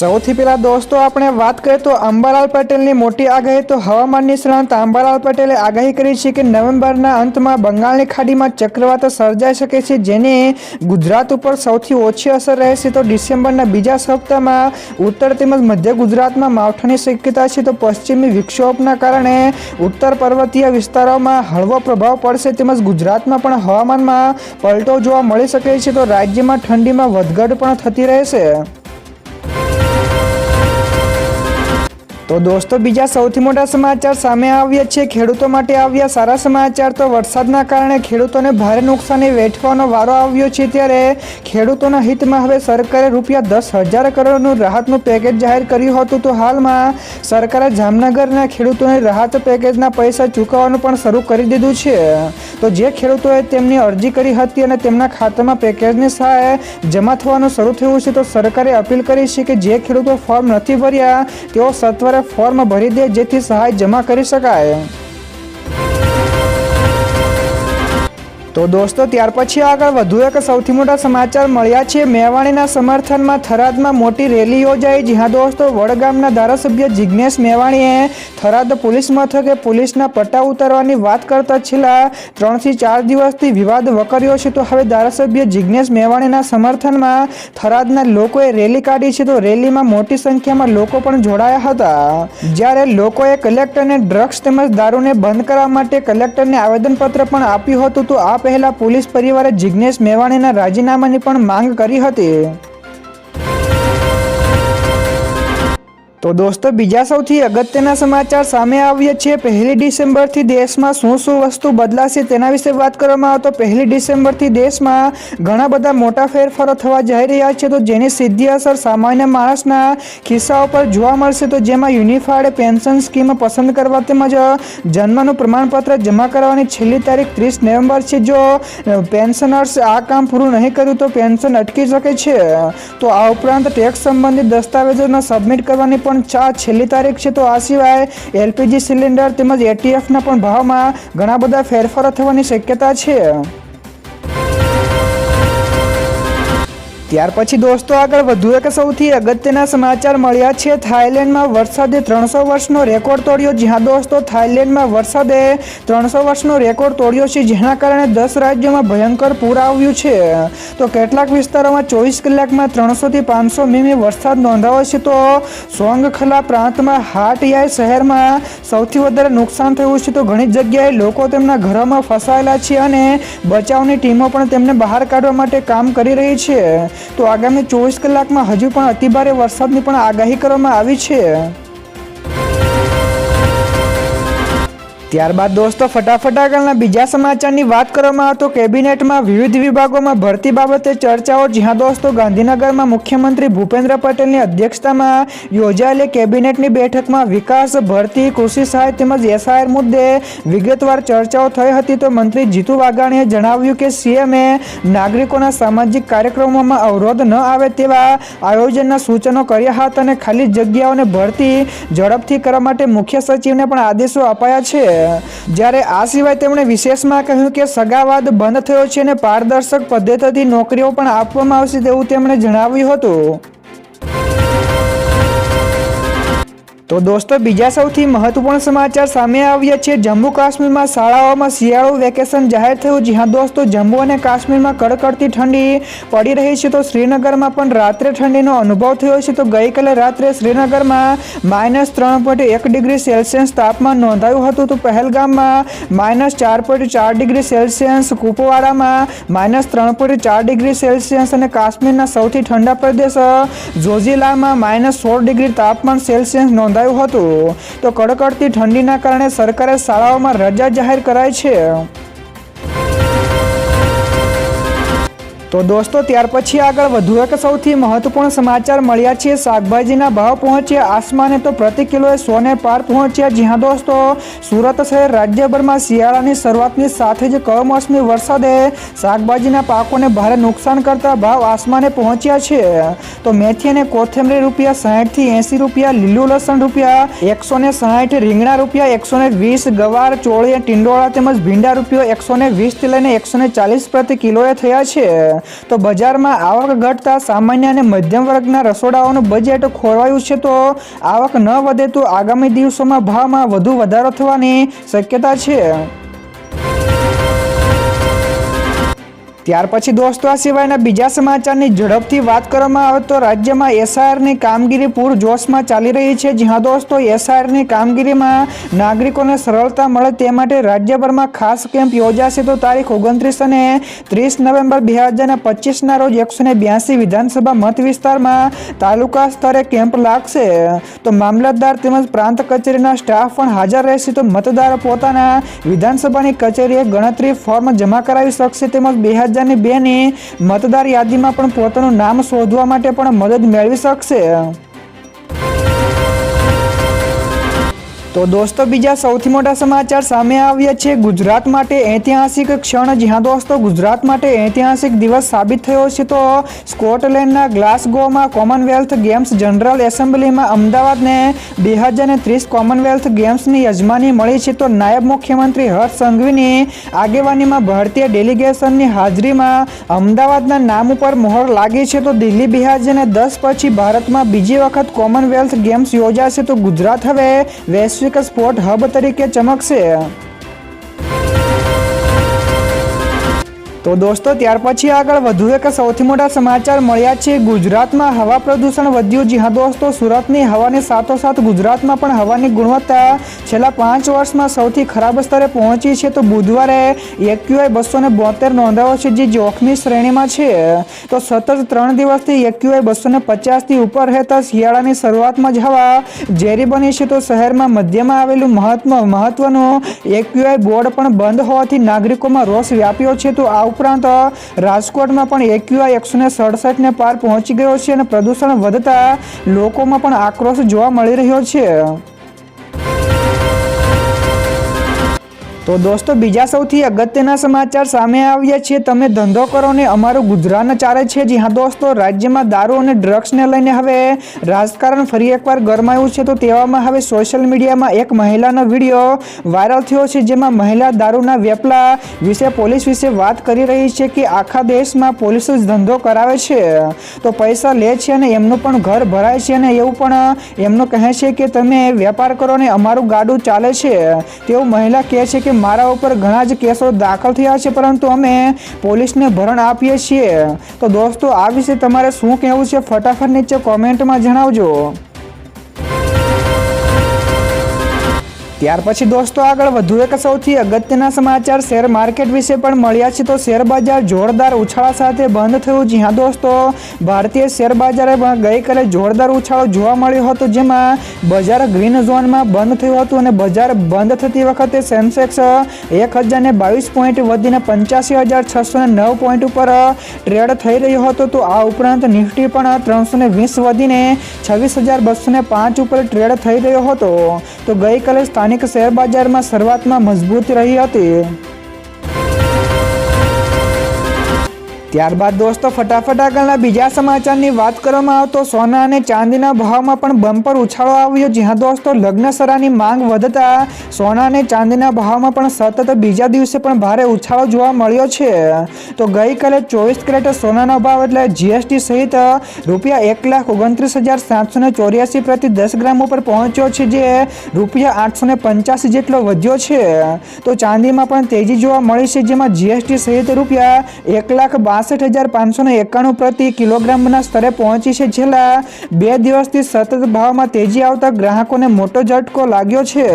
સૌથી પહેલા દોસ્તો, આપણે વાત કરીએ તો અંબાલાલ પટેલની મોટી આગાહી. તો હવામાન નિષ્ણાંત અંબાલાલ પટેલે આગાહી કરી છે કે નવેમ્બરના અંતમાં બંગાળની ખાડીમાં ચક્રવાત સર્જાઈ શકે છે, જેની ગુજરાત ઉપર સૌથી ઓછી અસર રહેશે તો ડિસેમ્બરના બીજા સપ્તાહમાં ઉત્તર તેમજ મધ્ય ગુજરાતમાં માવઠાની શક્યતા છે. તો પશ્ચિમી વિક્ષોભના કારણે ઉત્તર પર્વતીય વિસ્તારોમાં હળવો પ્રભાવ પડશે તેમજ ગુજરાતમાં પણ હવામાનમાં પલટો જોવા મળી શકે છે. તો રાજ્યમાં ઠંડીમાં વધઘટ પણ થતી રહેશે. તો દોસ્તો, બીજા સૌથી મોટા સમાચાર સામે આવ્યા છે. ખેડૂતો માટે આવ્યા સારા સમાચાર તો વરસાદના કારણે ખેડૂતોને ભારે નુકસાની વેઠવાનો વારો આવ્યો છે ત્યારે ખેડૂતોના હિતમાં હવે સરકારે રૂપિયા દસ હજાર કરોડનું રાહતનું પેકેજ જાહેર કર્યું હતું. તો હાલમાં સરકારે જામનગરના ખેડૂતોને રાહત પેકેજના પૈસા ચૂકવવાનું પણ શરૂ કરી દીધું છે. તો જે ખેડૂતોએ તેમની અરજી કરી હતી અને તેમના ખાતામાં પેકેજની સહાય જમા થવાનું શરૂ થયું છે, તો સરકારે અપીલ કરી છે કે જે ખેડૂતો ફોર્મ નથી ભર્યા, તેઓ સત્વરે ફોર્મ ભરી દે જેથી સહાય જમા કરી શકાય. તો દોસ્તો, ત્યાર પછી આગળ વધુ એક સૌથી મોટા સમાચાર મળ્યા છે. મેવાણીના સમર્થનમાં થરાદમાં મોટી રેલી યોજાઈ, જ્યાં દોસ્તો વડગામના ધારાસભ્ય જિજ્ઞેશ મેવાણીએ થરાદ પોલીસ મથકે પોલીસના પટ્ટા ઉતારવાની વાત કરતા છેલ્લા ત્રણથી ચાર દિવસથી વિવાદ વકર્યો છે. તો હવે ધારાસભ્ય જિજ્ઞેશ મેવાણીના સમર્થનમાં થરાદના લોકોએ રેલી કાઢી છે. તો રેલીમાં મોટી સંખ્યામાં લોકો પણ જોડાયા હતા. જ્યારે લોકોએ કલેક્ટરને ડ્રગ્સ તેમજ દારૂને બંધ કરવા માટે કલેક્ટરને આવેદનપત્ર પણ આપ્યું હતું, તો આ પહેલા પોલીસ પરિવારે જિજ્ઞેશ મેવાણીના રાજીનામાની પણ માંગ કરી હતી. તો દોસ્તો, બીજા સૌથી અગત્યના સમાચાર સામે આવ્યા છે. પહેલી ડિસેમ્બરથી દેશમાં શું શું વસ્તુ બદલાશે તેના વિશે વાત કરવામાં આવે તો પહેલી ડિસેમ્બરથી દેશમાં ઘણા બધા મોટા ફેરફારો થવા જઈ રહ્યા છે. તો જેની સીધી અસર સામાન્ય માણસના ખિસ્સાઓ પર જોવા મળશે. તો જેમાં યુનિફાઈડ પેન્શન સ્કીમ પસંદ કરવા તેમજ જન્મનું પ્રમાણપત્ર જમા કરવાની છેલ્લી તારીખ ત્રીસ નવેમ્બર છે. જો પેન્શનર્સ આ કામ પૂરું નહીં કર્યું તો પેન્શન અટકી શકે છે. તો આ ઉપરાંત ટેક્સ સંબંધિત દસ્તાવેજોને સબમિટ કરવાની પણ ચા છેલ્લી તારીખ છે, તો આ સિવાય એલપીજી સિલિન્ડર તેમજ એટીએફના પણ ભાવમાં ઘણા બધા ફેરફારો થવાની શક્યતા છે. ત્યાર પછી દોસ્તો આગળ વધુ એક સૌથી અગત્યના સમાચાર મળ્યા છે. થાઇલેન્ડમાં વરસાદે ત્રણસો વર્ષનો રેકોર્ડ તોડ્યો, જ્યાં દોસ્તો થાઇલેન્ડમાં વરસાદે ત્રણસો વર્ષનો રેકોર્ડ તોડ્યો છે, જેના કારણે દસ રાજ્યોમાં ભયંકર પૂર આવ્યું છે. તો કેટલાક વિસ્તારોમાં ચોવીસ કલાકમાં ત્રણસોથી પાંચસો મીમી વરસાદ નોંધાયો છે. તો સોંગખલા પ્રાંતમાં હાટયાય શહેરમાં સૌથી વધારે નુકસાન થયું છે. તો ઘણી જગ્યાએ લોકો તેમના ઘરોમાં ફસાયેલા છે અને બચાવની ટીમો પણ તેમને બહાર કાઢવા માટે કામ કરી રહી છે. તો આગામી ચોવીસ કલાકમાં હજુ પણ અતિભારે વરસાદની પણ આગાહી કરવામાં આવી છે. ત્યારબાદ દોસ્તો, ફટાફટ આગળના બીજા સમાચારની વાત કરવામાં આવતો કેબિનેટમાં વિવિધ વિભાગોમાં ભરતી બાબતે ચર્ચાઓ. જ્યાં દોસ્તો, ગાંધીનગરમાં મુખ્યમંત્રી ભૂપેન્દ્ર પટેલની અધ્યક્ષતામાં યોજાયેલી કેબિનેટની બેઠકમાં વિકાસ, ભરતી, કૃષિ સહાય તેમજ એસઆઈઆર મુદ્દે વિગતવાર ચર્ચાઓ થઈ હતી તો મંત્રી જીતુ વાઘાણીએ જણાવ્યું કે સીએમએ નાગરિકોના સામાજિક કાર્યક્રમોમાં અવરોધ ન આવે તેવા આયોજનના સૂચનો કર્યા હતા અને ખાલી જગ્યાઓને ભરતી ઝડપથી કરવા માટે મુખ્ય સચિવને પણ આદેશો અપાયા છે. જ્યારે આ સિવાય તેમણે વિશેષમાં કહ્યું કે સગાવાદ બંધ થયો છે અને પારદર્શક પદ્ધતિથી નોકરીઓ પણ આપવામાં આવશે તેવું તેમણે જણાવ્યું હતું. તો દોસ્તો, બીજા સૌથી મહત્વપૂર્ણ સમાચાર સામે આવ્યા છે. જમ્મુ કાશ્મીરમાં શાળાઓમાં શિયાળુ વેકેશન જાહેર થયું. જ્યાં દોસ્તો, જમ્મુ અને કાશ્મીરમાં કડકડતી ઠંડી પડી રહી છે. તો શ્રીનગરમાં પણ રાત્રે ઠંડીનો અનુભવ થયો છે. તો ગઈકાલે રાત્રે શ્રીનગરમાં માઇનસ ત્રણ પોઈન્ટ એક ડિગ્રી સેલ્સિયસ તાપમાન નોંધાયું હતું. તો પહેલગામમાં માઇનસ ચાર પોઈન્ટ ચાર ડિગ્રી સેલ્સિયસ, કુપવાડામાં માઇનસ ત્રણ પોઈન્ટ ચાર ડિગ્રી સેલ્સિયસ અને કાશ્મીરના સૌથી ઠંડા પ્રદેશ, જોઝીલામાં માઇનસ સોળ ડિગ્રી તાપમાન સેલ્સિયસ નોંધાયું હતું. તો કડકડતી ઠંડીના કારણે સરકારે શાળાઓમાં રજા જાહેર કરાઈ છે. તો દોસ્તો, ત્યાર પછી આગળ વધુ એક સૌથી મહત્વપૂર્ણ સમાચાર મળ્યા છે. શાકભાજીના ભાવ પહોંચ્યા, આસમાને તો પ્રતિ કિલોએ સોને પાર પહોંચ્યા. જ્યાં દોસ્તો, સુરત શહેર રાજ્યભરમાં શિયાળાની શરૂઆતની સાથે જ કમોસમી વરસાદે શાકભાજીના પાકોને ભારે નુકસાન કરતા ભાવ આસમાને પહોંચ્યા છે. તો મેથી અને કોથમરી રૂપિયા સાહીઠથી એંસી રૂપિયા, લીલું લસણ રૂપિયા એકસો ને સાહીઠ, રીંગણા રૂપિયા એકસો ને વીસ, ગવાર, ચોળી ટિંડોળા તેમજ ભીંડા રૂપિયા એકસો ને વીસથી લઈને એકસો ને ચાલીસ પ્રતિ કિલોએ થયા છે. તો બજારમાં આવક ઘટતા સામાન્ય અને મધ્યમ વર્ગના રસોડાઓનું બજેટ ખોરવાયું છે તો આવક ન વધે તો આગામી દિવસોમાં ભાવમાં વધુ વધારો થવાની શક્યતા છે. ત્યાર પછી દોસ્તો, આ સિવાયના બીજા સમાચારની ઝડપથી વાત કરવામાં આવે તો રાજ્યમાં એસઆઈઆરની કામગીરી પૂરજોશમાં ચાલી રહી છે. જ્યાં દોસ્તો, એસઆઈઆરની કામગીરીમાં નાગરિકોને સરળતા મળે તે માટે રાજ્યભરમાં ખાસ કેમ્પ યોજાશે. તો તારીખ ઓગણત્રીસ અને ત્રીસ નવેમ્બર બે હજાર પચીસના રોજ એકસો ને બ્યાસી વિધાનસભા મત વિસ્તારમાં તાલુકા સ્તરે કેમ્પ લાગશે. તો મામલતદાર તેમજ પ્રાંત કચેરીના સ્ટાફ પણ હાજર રહેશે. તો મતદારો પોતાના વિધાનસભાની કચેરીએ ગણતરી ફોર્મ જમા કરાવી શકશે તેમજ બે હજાર બેની મતદાર યાદીમાં પણ પોતાનું નામ શોધવા માટે પણ મદદ મેળવી શકશે. તો દોસ્તો, બીજા સૌથી મોટા સમાચાર સામે આવ્યા છે. ગુજરાત માટે ઐતિહાસિક ક્ષણ. જ્યાં દોસ્તો, ગુજરાત માટે ઐતિહાસિક દિવસ સાબિત થયો છે તો સ્કોટલેન્ડના ગ્લાસગોમાં કોમનવેલ્થ ગેમ્સ જનરલ એસેમ્બલીમાં અમદાવાદને બે હજાર ત્રીસ કોમનવેલ્થ ગેમ્સની યજમાની મળી છે તો નાયબ મુખ્યમંત્રી હર્ષ સંઘવીની આગેવાનીમાં ભારતીય ડેલિગેશનની હાજરીમાં અમદાવાદના નામ ઉપર મોહર લાગી છે તો દિલ્હી બે હજાર દસ પછી ભારતમાં બીજી વખત કોમનવેલ્થ ગેમ્સ યોજાશે તો ગુજરાત હવે વૈશ્વિક સ્પોર્ટ હબ તરીકે ચમકશે. તો દોસ્તો, ત્યાર પછી આગળ વધુ એક સૌથી મોટા સમાચાર મળ્યા છે. ગુજરાતમાં હવા પ્રદૂષણ વધ્યું. જી હા દોસ્તો, સુરતની હવાની સાથોસાથ ગુજરાતમાં પણ હવાની ગુણવત્તા છેલ્લા પાંચ વર્ષમાં સૌથી ખરાબ સ્તરે પહોંચી છે. તો બુધવારે એક્યુઆઈ બસો ને બોતેર નોંધાયો છે. જે જોખમી શ્રેણીમાં છે. તો સતત ત્રણ દિવસથી એક્યુઆઈ બસો ને પચાસથી ઉપર રહેતા શિયાળાની શરૂઆતમાં જ હવા ઝેરી બની છે. તો શહેરમાં મધ્યમાં આવેલું મહત્વ, મહત્વનું એક્યુઆઈ બોર્ડ પણ બંધ હોવાથી નાગરિકોમાં રોષ વ્યાપ્યો છે. તો આ ઉપરાંત, રાજકોટમાં પણ એક્યુઆઈ એકસો ને સડસઠને પાર પહોંચી ગયો છે અને પ્રદૂષણ વધતા લોકોમાં પણ આક્રોશ જોવા મળી રહ્યો છે. તો દોસ્તો, બીજા સૌથી અગત્યના સમાચાર સામે આવ્યા છે. તમે ધંધો કરો ને અમારું ગુજરાન ચાલે છે. જી હા દોસ્તો, રાજ્યમાં દારૂ અને ડ્રગ્સને લઈને હવે રાજકારણ ફરી એકવાર ગરમાયું છે. તો તેવામાં હવે સોશિયલ મીડિયામાં એક મહિલાનો વીડિયો વાયરલ થયો છે, જેમાં મહિલા દારૂના વેપલા વિશે પોલીસ વિશે વાત કરી રહી છે કે આખા દેશમાં પોલીસ જ ધંધો કરાવે છે. તો પૈસા લે છે અને એમનું પણ ઘર ભરાય છે અને એવું પણ એમનું કહે છે કે તમે વેપાર કરો ને અમારું ગાડું ચાલે છે. તેવું મહિલા કહે છે કે મારા ઉપર ઘણા જ કેસો દાખલ થયા છે, પરંતુ અમે પોલીસને ભરણ આપીએ છીએ. તો દોસ્તો, આ વિશે તમારે શું કહેવું છે? ફટાફટ નીચે કોમેન્ટમાં જણાવજો. ત્યાર પછી દોસ્તો આગળ વધુ એક સૌથી અગત્યના સમાચાર શેર માર્કેટ વિશે પણ મળ્યા છે. તો શેર બજાર જોરદાર ઉછાળા સાથે બંધ થયું જી હા દોસ્તો ભારતીય શેર બજારે ગઈકાલે જોરદાર ઉછાળો જોવા મળ્યો હતો, જેમાં બજાર ગ્રીન ઝોનમાં બંધ થયું હતું અને બજાર બંધ થતી વખતે સેન્સેક્સ એક હજાર ને બાવીસ પોઈન્ટ વધીને પંચ્યાસી હજાર છસો નવ પોઈન્ટ ઉપર ટ્રેડ થઈ રહ્યો હતો. તો આ ઉપરાંત નિફ્ટી પણ ત્રણસો ને વીસ વધીને છવ્વીસ હજાર બસો પાંચ ઉપર ટ્રેડ થઈ રહ્યો હતો. તો ગઈકાલે સ્થાનિક શેર બજારમાં શરૂઆતમાં મજબૂત રહી હતી. ત્યારબાદ દોસ્તો, ફટાફટ આગળના બીજા સમાચારની વાત કરવામાં આવે તો સોના અને ચાંદીના ભાવમાં પણ બમ્પર ઉછાળો આવ્યો જ્યાં દોસ્તો, લગ્નસરાની માંગ વધતા સોના અને ચાંદીના ભાવમાં પણ સતત બીજા દિવસે પણ ભારે ઉછાળો જોવા મળ્યો છે. તો ગઈકાલે ચોવીસ કેરેટ સોનાનો ભાવ એટલે જીએસટી સહિત રૂપિયા એક લાખ ઓગણત્રીસ હજાર સાતસો ને ચોર્યાસી પ્રતિ દસ ગ્રામ ઉપર પહોંચ્યો છે, જે રૂપિયા આઠસો ને પંચ્યાસી જેટલો વધ્યો છે. તો ચાંદીમાં પણ તેજી જોવા મળી છે, જેમાં જીએસટી સહિત રૂપિયા એક લાખ બાસઠ હજાર પાંચસો ને એકાણું પ્રતિ કિલોગ્રામના સ્તરે પહોંચી છે. છેલ્લા બે દિવસથી સતત ભાવમાં તેજી આવતા ગ્રાહકોને મોટો ઝટકો લાગ્યો છે.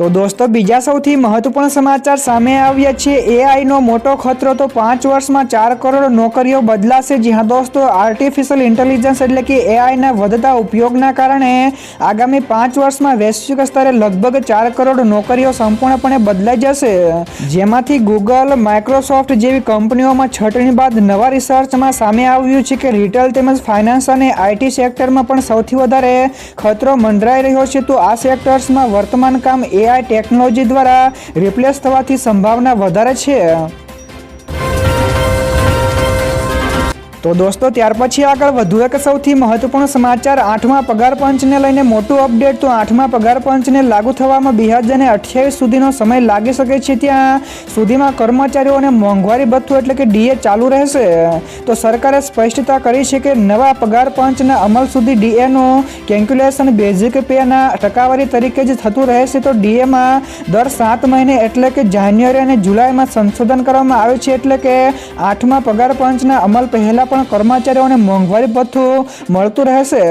તો દોસ્તો, બીજા સૌથી મહત્વપૂર્ણ સમાચાર સામે આવ્યા છે. એઆઈનો મોટો ખતરો તો પાંચ વર્ષમાં ચાર કરોડ નોકરીઓ બદલાશે. જી હા દોસ્તો આર્ટિફિશિયલ ઇન્ટેલિજન્સ એટલે કે એઆઈના વધતા ઉપયોગના કારણે આગામી પાંચ વર્ષમાં વૈશ્વિક સ્તરે લગભગ ચાર કરોડ નોકરીઓ સંપૂર્ણપણે બદલાઈ જશે. જેમાંથી ગૂગલ માઇક્રોસોફ્ટ જેવી કંપનીઓમાં છટણી બાદ નવા રિસર્ચમાં સામે આવ્યું છે કે રિટેલ તેમજ ફાઇનાન્સ અને આઈટી સેક્ટરમાં પણ સૌથી વધારે ખતરો મંડરાઈ રહ્યો છે. તો આ સેક્ટર્સમાં વર્તમાન કામ એઆઈ ટેકનોલોજી દ્વારા રિપ્લેસ થવાથી સંભાવના વધારે છે. તો દોસ્તો, ત્યાર પછી આગળ વધુ એક સૌથી મહત્વપૂર્ણ સમાચાર. આઠમા પગાર પંચને લઈને મોટું અપડેટ. તો આઠમા પગાર પંચને લાગુ થવામાં બે હજાર અઠ્યાવીસ સુધીનો સમય લાગી શકે છે ત્યાં સુધીમાં કર્મચારીઓને મોંઘવારી ભથ્થું એટલે કે ડીએ ચાલુ રહેશે. તો સરકારે સ્પષ્ટતા કરી છે કે નવા પગાર પંચના અમલ સુધી ડીએનું કેલ્ક્યુલેશન બેઝિક પેના ટકાવારી તરીકે જ થતું રહેશે. તો ડીએમાં દર સાત મહિને એટલે કે જાન્યુઆરી અને જુલાઈમાં સંશોધન કરવામાં આવે છે એટલે કે આઠમા પગાર પંચના અમલ પહેલા પણ કર્મચારીઓને મોંઘવારી ભથ્થું મળતું રહેશે.